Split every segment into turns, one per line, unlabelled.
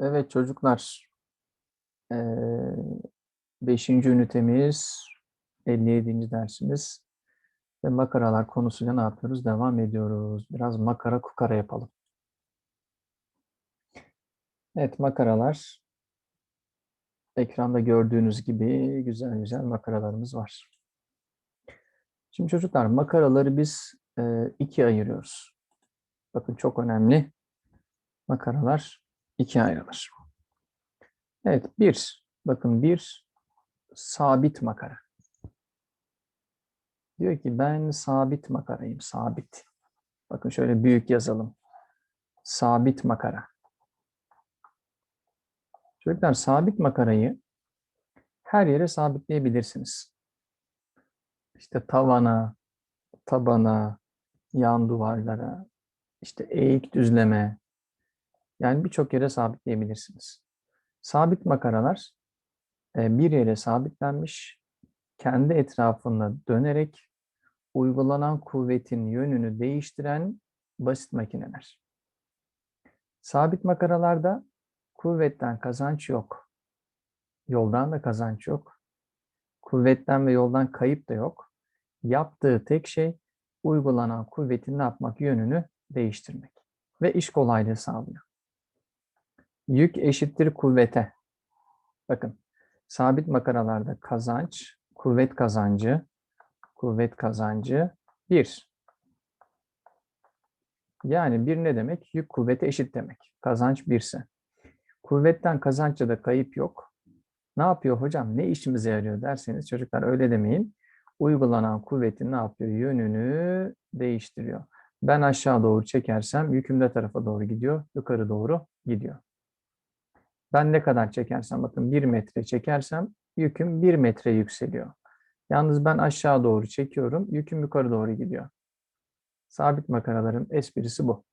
Evet çocuklar, eee, beşinci ünitemiz, 57. dersimiz ve makaralar konusuyla ne yapıyoruz? Devam ediyoruz. Biraz makara kukara yapalım. Evet makaralar, ekranda gördüğünüz gibi güzel güzel makaralarımız var. Şimdi çocuklar makaraları biz eee, ikiye ayırıyoruz. Bakın çok önemli. Makaralar ikiye ayrılır. Evet, bir. Bakın bir sabit makara. Diyor ki ben sabit makarayım, sabit. Bakın şöyle büyük yazalım. Sabit makara. Çocuklar sabit makarayı her yere sabitleyebilirsiniz. İşte tavana, tabana, yan duvarlara, işte eğik düzleme, yani birçok yere sabitleyebilirsiniz. Sabit makaralar e, bir yere sabitlenmiş, kendi etrafında dönerek uygulanan kuvvetin yönünü değiştiren basit makineler. Sabit makaralarda kuvvetten kazanç yok. Yoldan da kazanç yok. Kuvvetten ve yoldan kayıp da yok. Yaptığı tek şey uygulanan kuvvetin ne yapmak yönünü değiştirmek ve iş kolaylığı sağlıyor. Yük eşittir kuvvete. Bakın sabit makaralarda kazanç, kuvvet kazancı, kuvvet kazancı 1. Yani bir ne demek? Yük kuvvete eşit demek. Kazanç 1 ise. Kuvvetten kazançta da kayıp yok. Ne yapıyor hocam? Ne işimize yarıyor derseniz çocuklar öyle demeyin. Uygulanan kuvvetin ne yapıyor? Yönünü değiştiriyor. Ben aşağı doğru çekersem yüküm de tarafa doğru gidiyor, yukarı doğru gidiyor. Ben ne kadar çekersem bakın 1 metre çekersem yüküm 1 metre yükseliyor. Yalnız ben aşağı doğru çekiyorum, yüküm yukarı doğru gidiyor. Sabit makaraların esprisi bu.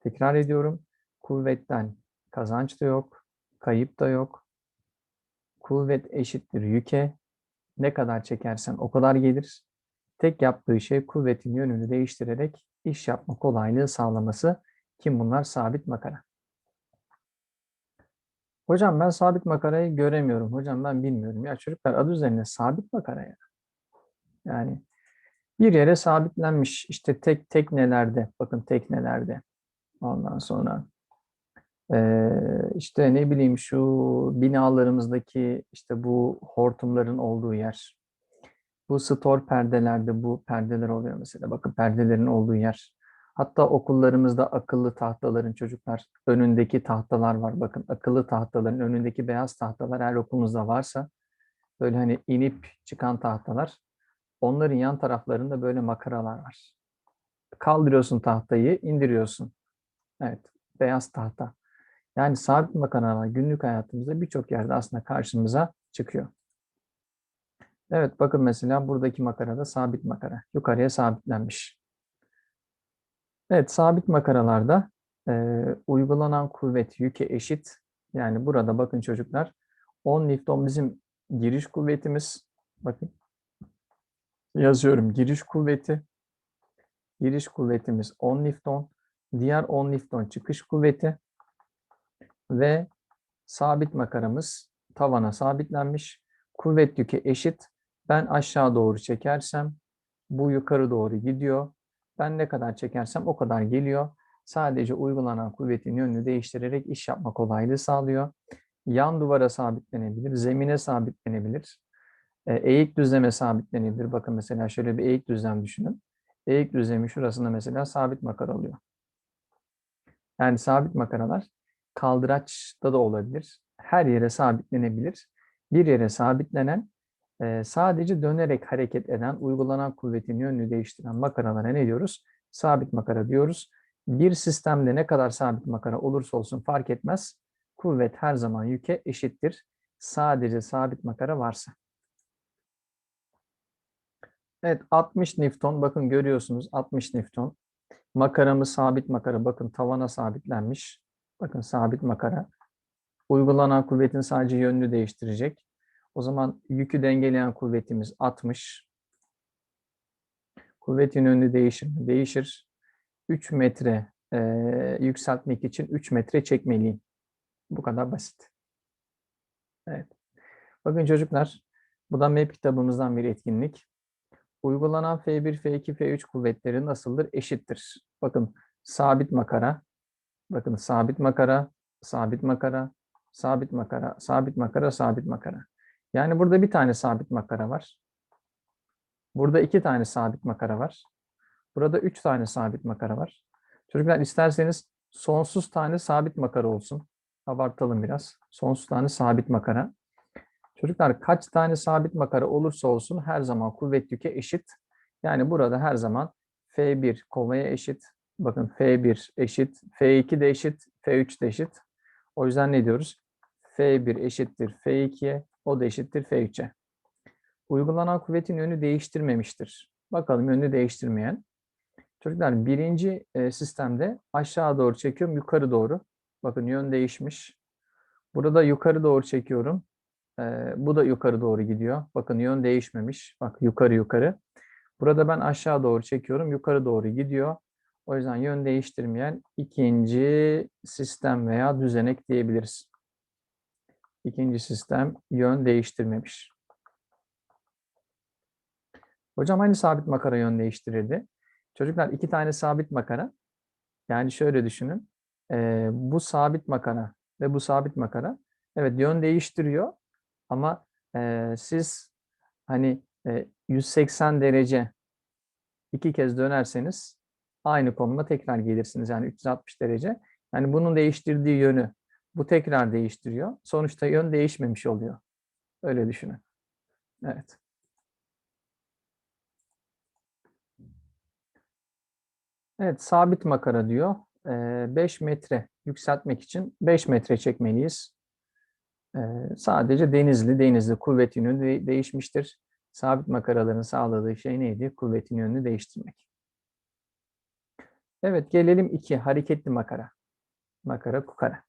Tekrar ediyorum. Kuvvetten kazanç da yok, kayıp da yok. Kuvvet eşittir yüke. Ne kadar çekersen o kadar gelir. Tek yaptığı şey kuvvetin yönünü değiştirerek iş yapma kolaylığı sağlaması. Kim bunlar? Sabit makara. Hocam ben sabit makarayı göremiyorum. Hocam ben bilmiyorum. Ya çocuklar adı üzerine sabit makara ya. Yani bir yere sabitlenmiş işte tek teknelerde, bakın teknelerde. Ondan sonra işte ne bileyim şu binalarımızdaki işte bu hortumların olduğu yer. Bu stor perdelerde bu perdeler oluyor mesela. Bakın perdelerin olduğu yer. Hatta okullarımızda akıllı tahtaların çocuklar önündeki tahtalar var. Bakın akıllı tahtaların önündeki beyaz tahtalar her okulunuzda varsa böyle hani inip çıkan tahtalar. Onların yan taraflarında böyle makaralar var. Kaldırıyorsun tahtayı, indiriyorsun. Evet, beyaz tahta. Yani sabit makaralar günlük hayatımızda birçok yerde aslında karşımıza çıkıyor. Evet bakın mesela buradaki makarada sabit makara. Yukarıya sabitlenmiş. Evet, sabit makaralarda e, uygulanan kuvvet yüke eşit. Yani burada bakın çocuklar 10 Newton bizim giriş kuvvetimiz. Bakın yazıyorum giriş kuvveti. Giriş kuvvetimiz 10 Newton. Diğer 10 Newton çıkış kuvveti. Ve sabit makaramız tavana sabitlenmiş. Kuvvet yükü eşit. Ben aşağı doğru çekersem bu yukarı doğru gidiyor. Ben ne kadar çekersem o kadar geliyor. Sadece uygulanan kuvvetin yönünü değiştirerek iş yapma kolaylığı sağlıyor. Yan duvara sabitlenebilir, zemine sabitlenebilir. E, Eğik düzleme sabitlenebilir. Bakın mesela şöyle bir eğik düzlem düşünün. Eğik düzlemi şurasında mesela sabit makara oluyor. Yani sabit makaralar kaldıraçta da olabilir. Her yere sabitlenebilir. Bir yere sabitlenen sadece dönerek hareket eden, uygulanan kuvvetin yönünü değiştiren makaralara ne diyoruz? Sabit makara diyoruz. Bir sistemde ne kadar sabit makara olursa olsun fark etmez. Kuvvet her zaman yüke eşittir. Sadece sabit makara varsa. Evet 60 Newton bakın görüyorsunuz 60 Newton. Makaramız sabit makara bakın tavana sabitlenmiş. Bakın sabit makara. Uygulanan kuvvetin sadece yönünü değiştirecek. O zaman yükü dengeleyen kuvvetimiz 60. Kuvvetin yönü değişir mi? Değişir. 3 metre e, yükseltmek için 3 metre çekmeliyim. Bu kadar basit. Evet. Bakın çocuklar, bu da MEP kitabımızdan bir etkinlik. Uygulanan F1, F2, F3 kuvvetleri nasıldır? Eşittir. Bakın sabit makara, bakın sabit makara, sabit makara, sabit makara, sabit makara, sabit makara. Yani burada bir tane sabit makara var. Burada iki tane sabit makara var. Burada üç tane sabit makara var. Çocuklar isterseniz sonsuz tane sabit makara olsun. Abartalım biraz. Sonsuz tane sabit makara. Çocuklar kaç tane sabit makara olursa olsun her zaman kuvvet yüke eşit. Yani burada her zaman F1 kovaya eşit. Bakın F1 eşit, F2 de eşit, F3 de eşit. O yüzden ne diyoruz? F1 eşittir F2'ye, o da eşittir F3'e. Uygulanan kuvvetin yönü değiştirmemiştir. Bakalım yönü değiştirmeyen. Çocuklar birinci e, sistemde aşağı doğru çekiyorum, yukarı doğru. Bakın yön değişmiş. Burada yukarı doğru çekiyorum. E, bu da yukarı doğru gidiyor. Bakın yön değişmemiş. Bak yukarı yukarı. Burada ben aşağı doğru çekiyorum, yukarı doğru gidiyor. O yüzden yön değiştirmeyen ikinci sistem veya düzenek diyebiliriz. İkinci sistem yön değiştirmemiş. Hocam hani sabit makara yön değiştirirdi? Çocuklar iki tane sabit makara. Yani şöyle düşünün. Ee, bu sabit makara ve bu sabit makara. Evet yön değiştiriyor. Ama e, siz hani e, 180 derece iki kez dönerseniz aynı konuma tekrar gelirsiniz. Yani 360 derece. Yani bunun değiştirdiği yönü bu tekrar değiştiriyor. Sonuçta yön değişmemiş oluyor. Öyle düşünün. Evet. Evet, sabit makara diyor. 5 metre yükseltmek için 5 metre çekmeliyiz. Sadece denizli, denizli kuvvetin yönü değişmiştir. Sabit makaraların sağladığı şey neydi? Kuvvetin yönünü değiştirmek. Evet, gelelim 2. Hareketli makara. Makara, kukara.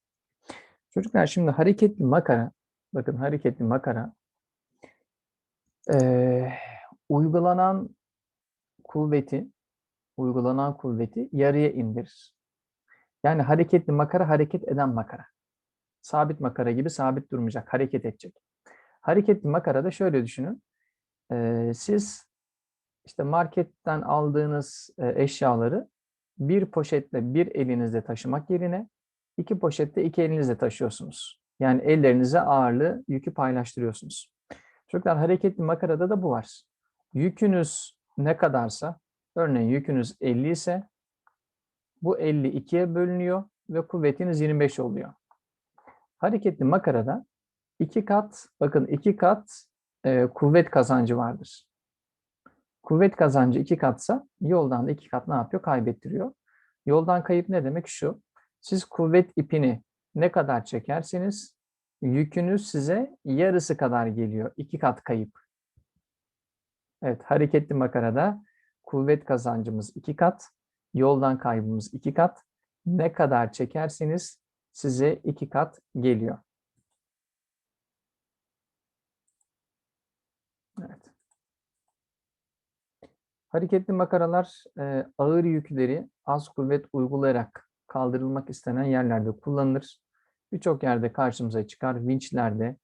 Çocuklar şimdi hareketli makara, bakın hareketli makara, e, uygulanan kuvveti, uygulanan kuvveti yarıya indirir. Yani hareketli makara hareket eden makara. Sabit makara gibi sabit durmayacak, hareket edecek. Hareketli makarada şöyle düşünün. E, siz işte marketten aldığınız eşyaları bir poşetle bir elinizde taşımak yerine iki poşette iki elinizle taşıyorsunuz. Yani ellerinize ağırlığı, yükü paylaştırıyorsunuz. Çocuklar hareketli makarada da bu var. Yükünüz ne kadarsa, örneğin yükünüz 50 ise bu 50 ikiye bölünüyor ve kuvvetiniz 25 oluyor. Hareketli makarada iki kat, bakın iki kat e, kuvvet kazancı vardır. Kuvvet kazancı iki katsa yoldan da iki kat ne yapıyor? Kaybettiriyor. Yoldan kayıp ne demek? Şu, siz kuvvet ipini ne kadar çekerseniz yükünüz size yarısı kadar geliyor. iki kat kayıp. Evet, hareketli makarada kuvvet kazancımız iki kat, yoldan kaybımız iki kat. Ne kadar çekerseniz size iki kat geliyor. Evet. Hareketli makaralar ağır yükleri az kuvvet uygulayarak kaldırılmak istenen yerlerde kullanılır. Birçok yerde karşımıza çıkar. Vinçlerde,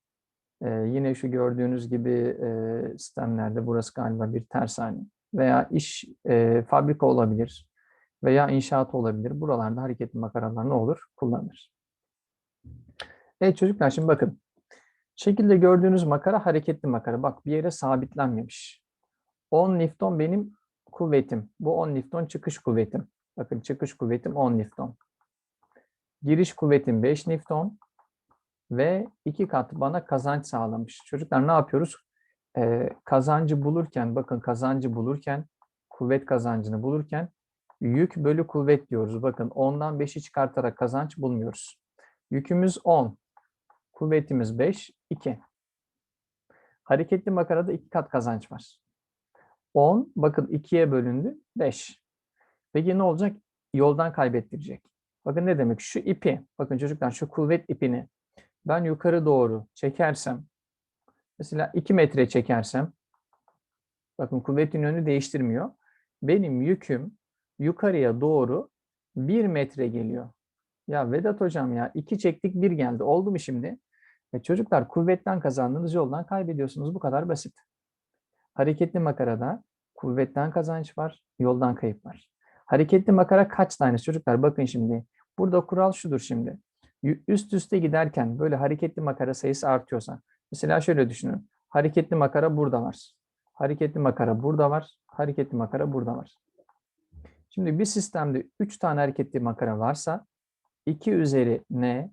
e, yine şu gördüğünüz gibi e, sistemlerde, burası galiba bir tersane veya iş, e, fabrika olabilir veya inşaat olabilir. Buralarda hareketli makaralar ne olur? Kullanılır. Evet çocuklar şimdi bakın. Şekilde gördüğünüz makara hareketli makara. Bak bir yere sabitlenmemiş. 10 Newton benim kuvvetim. Bu 10 Newton çıkış kuvvetim. Bakın çıkış kuvvetim 10 Newton. Giriş kuvvetim 5 Newton ve iki kat bana kazanç sağlamış. Çocuklar ne yapıyoruz? Ee, kazancı bulurken, bakın kazancı bulurken, kuvvet kazancını bulurken yük bölü kuvvet diyoruz. Bakın 10'dan 5'i çıkartarak kazanç bulmuyoruz. Yükümüz 10, kuvvetimiz 5, 2. Hareketli makarada iki kat kazanç var. 10, bakın 2'ye bölündü, 5. Peki ne olacak? Yoldan kaybettirecek. Bakın ne demek? Şu ipi, bakın çocuklar şu kuvvet ipini ben yukarı doğru çekersem, mesela 2 metre çekersem, bakın kuvvetin yönünü değiştirmiyor. Benim yüküm yukarıya doğru 1 metre geliyor. Ya Vedat hocam ya iki çektik bir geldi. Oldu mu şimdi? E çocuklar kuvvetten kazandığınız yoldan kaybediyorsunuz. Bu kadar basit. Hareketli makarada kuvvetten kazanç var, yoldan kayıp var. Hareketli makara kaç tane çocuklar? Bakın şimdi. Burada kural şudur şimdi. Üst üste giderken böyle hareketli makara sayısı artıyorsa. Mesela şöyle düşünün. Hareketli makara burada var. Hareketli makara burada var. Hareketli makara burada var. Şimdi bir sistemde 3 tane hareketli makara varsa 2 üzeri n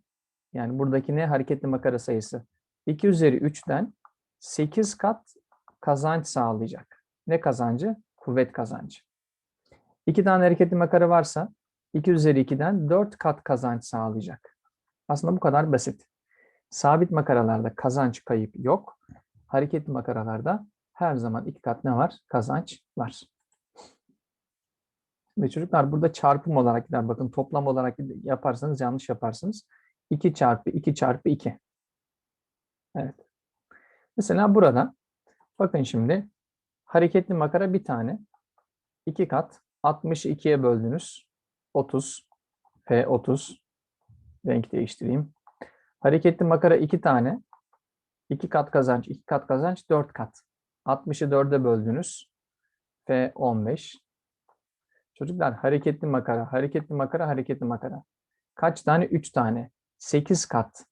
yani buradaki n hareketli makara sayısı 2 üzeri 3'ten 8 kat kazanç sağlayacak. Ne kazancı? Kuvvet kazancı. 2 tane hareketli makara varsa 2 üzeri 2'den 4 kat kazanç sağlayacak. Aslında bu kadar basit. Sabit makaralarda kazanç kayıp yok. Hareketli makaralarda her zaman iki kat ne var? Kazanç var. Ve çocuklar burada çarpım olarak gider. Bakın toplam olarak yaparsanız yanlış yaparsınız. 2 çarpı 2 çarpı 2. Evet. Mesela burada bakın şimdi hareketli makara bir tane. 2 kat 62'ye böldünüz. 30. F 30. Renk değiştireyim. Hareketli makara 2 tane. 2 kat kazanç, 2 kat kazanç, 4 kat. 60'ı 4'e böldünüz. F 15. Çocuklar hareketli makara, hareketli makara, hareketli makara. Kaç tane? 3 tane. 8 kat.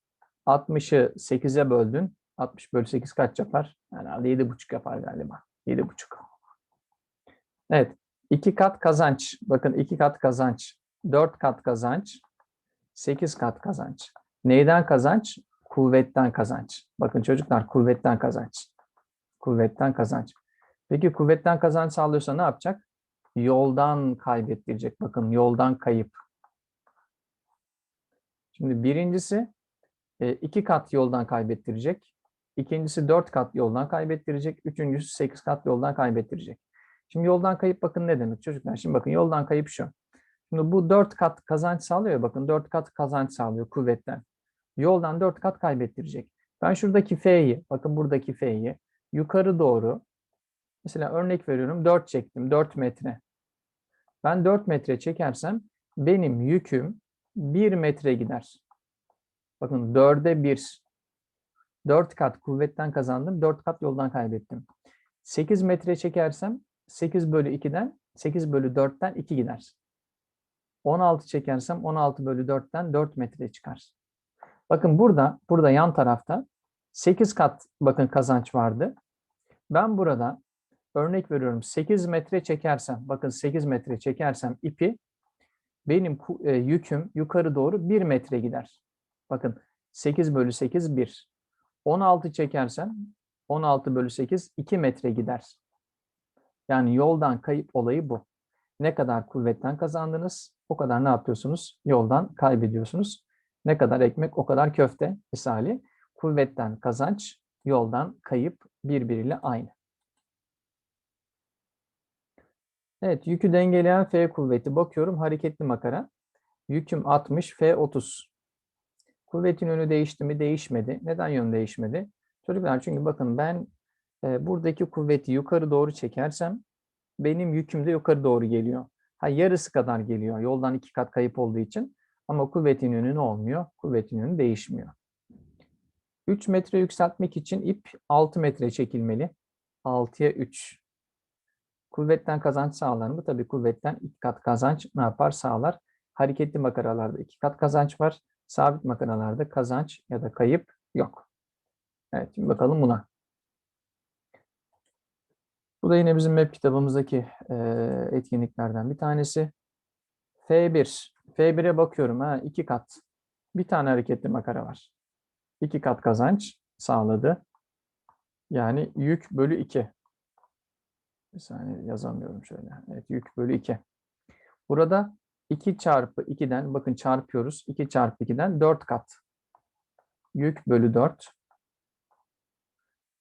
60'ı 8'e böldün. 60 bölü 8 kaç yapar? Yani 7,5 yapar galiba. 7,5. Evet. 2 kat kazanç. Bakın 2 kat kazanç. 4 kat kazanç. 8 kat kazanç. Neyden kazanç? Kuvvetten kazanç. Bakın çocuklar kuvvetten kazanç. Kuvvetten kazanç. Peki kuvvetten kazanç sağlıyorsa ne yapacak? Yoldan kaybettirecek. Bakın yoldan kayıp. Şimdi birincisi e, iki kat yoldan kaybettirecek. İkincisi dört kat yoldan kaybettirecek. Üçüncüsü sekiz kat yoldan kaybettirecek. Şimdi yoldan kayıp bakın ne demek çocuklar? Şimdi bakın yoldan kayıp şu. Şimdi bu dört kat kazanç sağlıyor. Bakın dört kat kazanç sağlıyor kuvvetten. Yoldan dört kat kaybettirecek. Ben şuradaki F'yi, bakın buradaki F'yi yukarı doğru mesela örnek veriyorum 4 çektim. 4 metre. Ben 4 metre çekersem benim yüküm 1 metre gider. Bakın 4'e 1. 4 kat kuvvetten kazandım. 4 kat yoldan kaybettim. 8 metre çekersem 8 bölü 2'den 8 bölü 4'ten 2 gider. 16 çekersem 16 bölü 4'ten 4 metre çıkar. Bakın burada, burada yan tarafta 8 kat bakın kazanç vardı. Ben burada örnek veriyorum 8 metre çekersem, bakın 8 metre çekersem ipi benim e, yüküm yukarı doğru 1 metre gider. Bakın 8 bölü 8 1. 16 çekersem 16 bölü 8 2 metre gider. Yani yoldan kayıp olayı bu. Ne kadar kuvvetten kazandınız, o kadar ne yapıyorsunuz? Yoldan kaybediyorsunuz. Ne kadar ekmek, o kadar köfte misali. Kuvvetten kazanç, yoldan kayıp birbiriyle aynı. Evet, yükü dengeleyen F kuvveti. Bakıyorum hareketli makara. Yüküm 60, F 30. Kuvvetin yönü değişti mi? Değişmedi. Neden yön değişmedi? Çocuklar çünkü bakın ben e, buradaki kuvveti yukarı doğru çekersem benim yüküm de yukarı doğru geliyor. Ha yarısı kadar geliyor. Yoldan iki kat kayıp olduğu için. Ama kuvvetin yönü ne olmuyor? Kuvvetin yönü değişmiyor. 3 metre yükseltmek için ip 6 metre çekilmeli. 6'ya 3. Kuvvetten kazanç sağlar mı? Tabii kuvvetten iki kat kazanç ne yapar? Sağlar. Hareketli makaralarda iki kat kazanç var. Sabit makaralarda kazanç ya da kayıp yok. Evet şimdi bakalım buna. Bu da yine bizim map kitabımızdaki e, etkinliklerden bir tanesi. F1. F1'e bakıyorum. Ha, iki kat. Bir tane hareketli makara var. İki kat kazanç sağladı. Yani yük bölü 2. Bir saniye yazamıyorum şöyle. Evet yük bölü 2. Burada 2 çarpı 2'den bakın çarpıyoruz. 2 çarpı 2'den 4 kat. Yük bölü 4.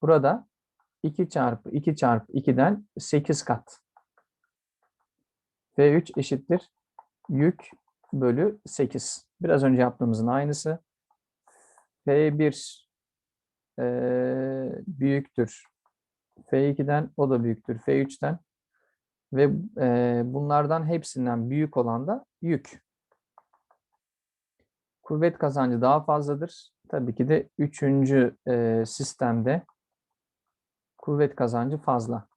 Burada 2 çarpı 2 çarpı 2'den 8 kat. V3 eşittir yük bölü 8. Biraz önce yaptığımızın aynısı. F1 eee, büyüktür. F2'den o da büyüktür. F3'ten ve eee, bunlardan hepsinden büyük olan da yük. Kuvvet kazancı daha fazladır. Tabii ki de üçüncü e, sistemde kuvvet kazancı fazla.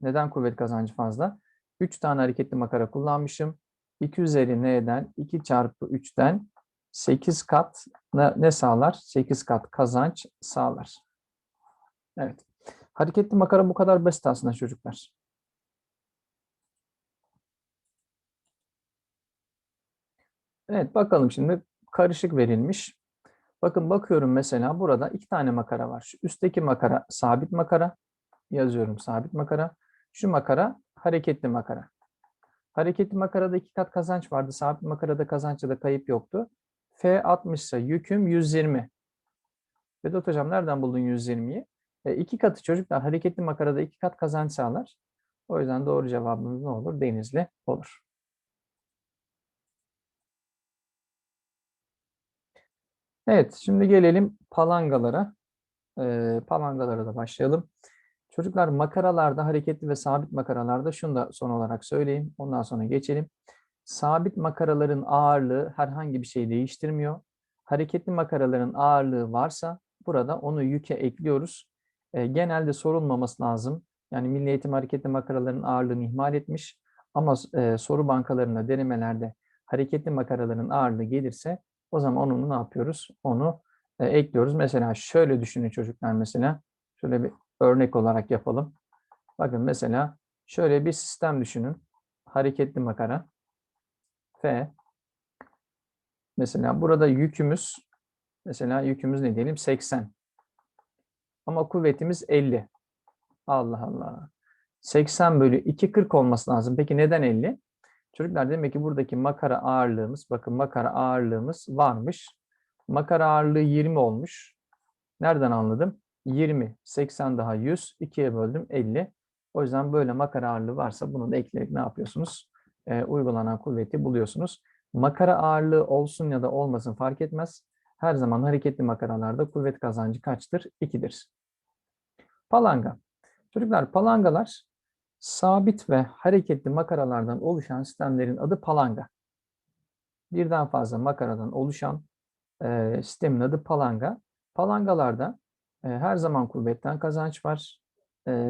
Neden kuvvet kazancı fazla? 3 tane hareketli makara kullanmışım. 2 üzeri n'den 2 çarpı 3'ten 8 kat ne, sağlar? 8 kat kazanç sağlar. Evet. Hareketli makara bu kadar basit aslında çocuklar. Evet bakalım şimdi karışık verilmiş. Bakın bakıyorum mesela burada iki tane makara var. Şu üstteki makara sabit makara. Yazıyorum sabit makara. Şu makara hareketli makara. Hareketli makarada iki kat kazanç vardı. Sabit makarada kazançta da kayıp yoktu. F 60 ise yüküm 120. Vedat hocam nereden buldun 120'yi? E, iki katı çocuklar hareketli makarada iki kat kazanç sağlar. O yüzden doğru cevabımız ne olur? Denizli olur. Evet, şimdi gelelim palangalara. Ee, palangalara da başlayalım. Çocuklar makaralarda, hareketli ve sabit makaralarda şunu da son olarak söyleyeyim. Ondan sonra geçelim. Sabit makaraların ağırlığı herhangi bir şey değiştirmiyor. Hareketli makaraların ağırlığı varsa burada onu yüke ekliyoruz. E, genelde sorulmaması lazım. Yani Milli Eğitim hareketli makaraların ağırlığını ihmal etmiş. Ama e, soru bankalarında, denemelerde hareketli makaraların ağırlığı gelirse o zaman onu ne yapıyoruz? Onu e, ekliyoruz. Mesela şöyle düşünün çocuklar mesela. Şöyle bir örnek olarak yapalım. Bakın mesela şöyle bir sistem düşünün. Hareketli makara. F. Mesela burada yükümüz mesela yükümüz ne diyelim? 80. Ama kuvvetimiz 50. Allah Allah. 80 bölü 2 40 olması lazım. Peki neden 50? Çocuklar demek ki buradaki makara ağırlığımız, bakın makara ağırlığımız varmış. Makara ağırlığı 20 olmuş. Nereden anladım? 20, 80 daha 100, 2'ye böldüm 50. O yüzden böyle makara ağırlığı varsa bunu da ekleyip ne yapıyorsunuz? Ee, uygulanan kuvveti buluyorsunuz. Makara ağırlığı olsun ya da olmasın fark etmez. Her zaman hareketli makaralarda kuvvet kazancı kaçtır? 2'dir. Palanga. Çocuklar palangalar sabit ve hareketli makaralardan oluşan sistemlerin adı palanga. Birden fazla makaradan oluşan e, sistemin adı palanga. Palangalarda her zaman kuvvetten kazanç var.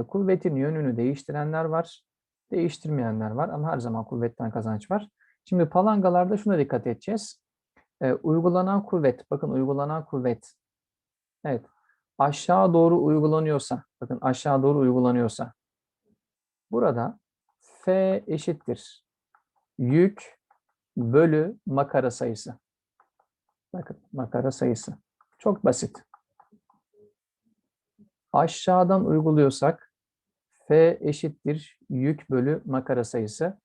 Kuvvetin yönünü değiştirenler var. Değiştirmeyenler var ama her zaman kuvvetten kazanç var. Şimdi palangalarda şuna dikkat edeceğiz. Uygulanan kuvvet, bakın uygulanan kuvvet. Evet, aşağı doğru uygulanıyorsa, bakın aşağı doğru uygulanıyorsa, burada F eşittir. Yük bölü makara sayısı. Bakın makara sayısı. Çok basit. Aşağıdan uyguluyorsak F eşittir yük bölü makara sayısı.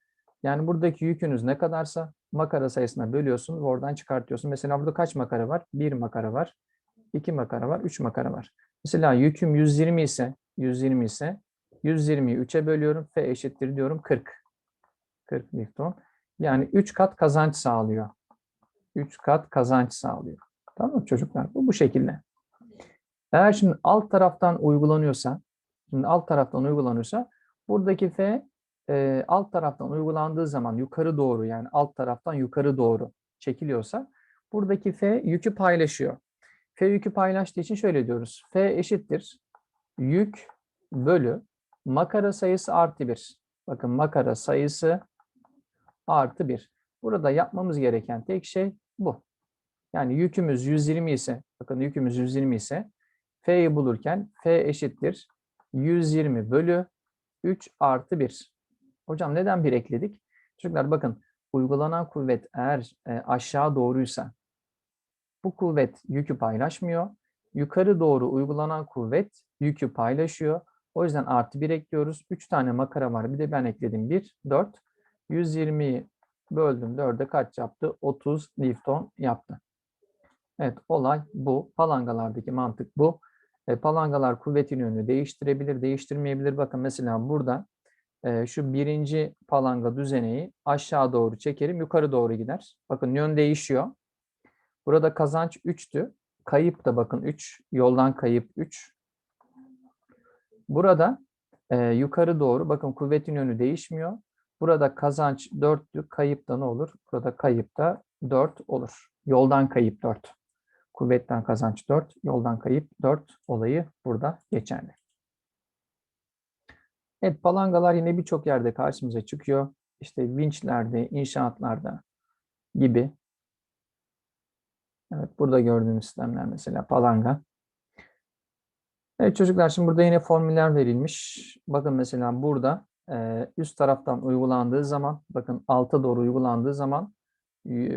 Yani buradaki yükünüz ne kadarsa makara sayısına bölüyorsun ve oradan çıkartıyorsun. Mesela burada kaç makara var? Bir makara var. 2 makara var, 3 makara var. Mesela yüküm 120 ise, 120 ise 120'yi 3'e bölüyorum. F eşittir diyorum 40. 40 Newton. Yani 3 kat kazanç sağlıyor. 3 kat kazanç sağlıyor. Tamam mı çocuklar? Bu bu şekilde. Eğer şimdi alt taraftan uygulanıyorsa, şimdi alt taraftan uygulanıyorsa buradaki F e, alt taraftan uygulandığı zaman yukarı doğru yani alt taraftan yukarı doğru çekiliyorsa buradaki F yükü paylaşıyor. F yükü paylaştığı için şöyle diyoruz. F eşittir yük bölü makara sayısı artı 1. Bakın makara sayısı artı 1. Burada yapmamız gereken tek şey bu. Yani yükümüz 120 ise, bakın yükümüz 120 ise F'yi bulurken F eşittir 120 bölü 3 artı 1. Hocam neden 1 ekledik? Çocuklar bakın uygulanan kuvvet eğer e, aşağı doğruysa bu kuvvet yükü paylaşmıyor. Yukarı doğru uygulanan kuvvet yükü paylaşıyor. O yüzden artı 1 ekliyoruz. 3 tane makara var. Bir de ben ekledim 1, 4. 120'yi böldüm 4'e kaç yaptı? 30 Newton yaptı. Evet olay bu. Palangalardaki mantık bu. E, palangalar kuvvetin yönünü değiştirebilir, değiştirmeyebilir. Bakın mesela burada e, şu birinci palanga düzeneyi aşağı doğru çekerim, yukarı doğru gider. Bakın yön değişiyor. Burada kazanç 3'tü. Kayıp da bakın 3. Yoldan kayıp 3. Burada e, yukarı doğru bakın kuvvetin yönü değişmiyor. Burada kazanç 4'tü. Kayıp da ne olur? Burada kayıp da 4 olur. Yoldan kayıp 4. Kuvvetten kazanç 4. Yoldan kayıp 4 olayı burada geçerli. Evet palangalar yine birçok yerde karşımıza çıkıyor. İşte vinçlerde, inşaatlarda gibi. Evet burada gördüğümüz sistemler mesela palanga. Evet çocuklar şimdi burada yine formüller verilmiş. Bakın mesela burada üst taraftan uygulandığı zaman, bakın alta doğru uygulandığı zaman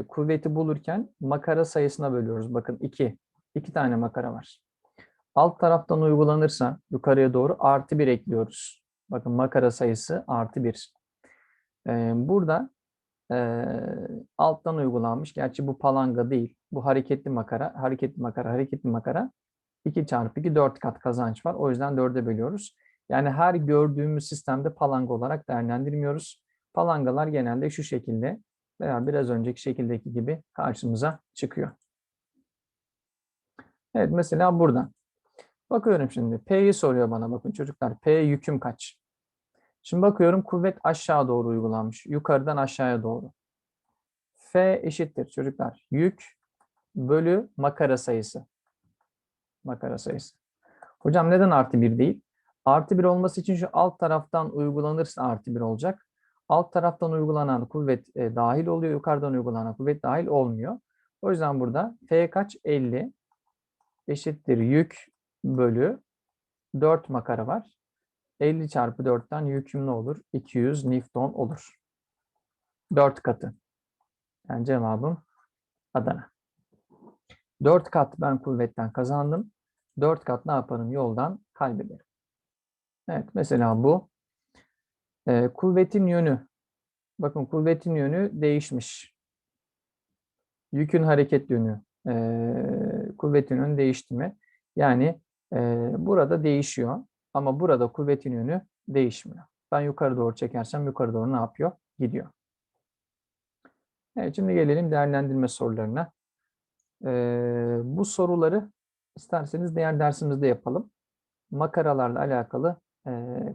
kuvveti bulurken makara sayısına bölüyoruz. Bakın 2. 2 tane makara var. Alt taraftan uygulanırsa yukarıya doğru artı 1 ekliyoruz. Bakın makara sayısı artı 1. E, burada alttan uygulanmış. Gerçi bu palanga değil. Bu hareketli makara. Hareketli makara, hareketli makara. 2 çarpı 2 4 kat kazanç var. O yüzden 4'e bölüyoruz. Yani her gördüğümüz sistemde palanga olarak değerlendirmiyoruz. Palangalar genelde şu şekilde veya biraz önceki şekildeki gibi karşımıza çıkıyor. Evet mesela buradan. Bakıyorum şimdi. P'yi soruyor bana. Bakın çocuklar P yüküm kaç? Şimdi bakıyorum kuvvet aşağı doğru uygulanmış. Yukarıdan aşağıya doğru. F eşittir çocuklar. Yük bölü makara sayısı. Makara sayısı. Hocam neden artı 1 değil? Artı 1 olması için şu alt taraftan uygulanırsa artı 1 olacak. Alt taraftan uygulanan kuvvet e, dahil oluyor. Yukarıdan uygulanan kuvvet dahil olmuyor. O yüzden burada F kaç? 50 eşittir yük bölü 4 makara var. 50 çarpı 4'ten yüküm ne olur? 200 Newton olur. 4 katı. Yani cevabım Adana. 4 kat ben kuvvetten kazandım. 4 kat ne yaparım? Yoldan kaybederim. Evet mesela bu. Ee, kuvvetin yönü. Bakın kuvvetin yönü değişmiş. Yükün hareket yönü. Ee, kuvvetin yönü değişti mi? Yani e, burada değişiyor. Ama burada kuvvetin yönü değişmiyor. Ben yukarı doğru çekersem yukarı doğru ne yapıyor? Gidiyor. Evet şimdi gelelim değerlendirme sorularına. Ee, bu soruları isterseniz diğer dersimizde yapalım. Makaralarla alakalı e,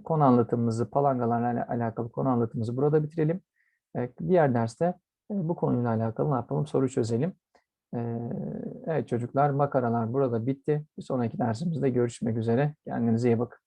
konu anlatımımızı, palangalarla alakalı konu anlatımımızı burada bitirelim. Diğer derste bu konuyla alakalı ne yapalım? Soru çözelim. Evet çocuklar makaralar burada bitti. Bir sonraki dersimizde görüşmek üzere. Kendinize iyi bakın.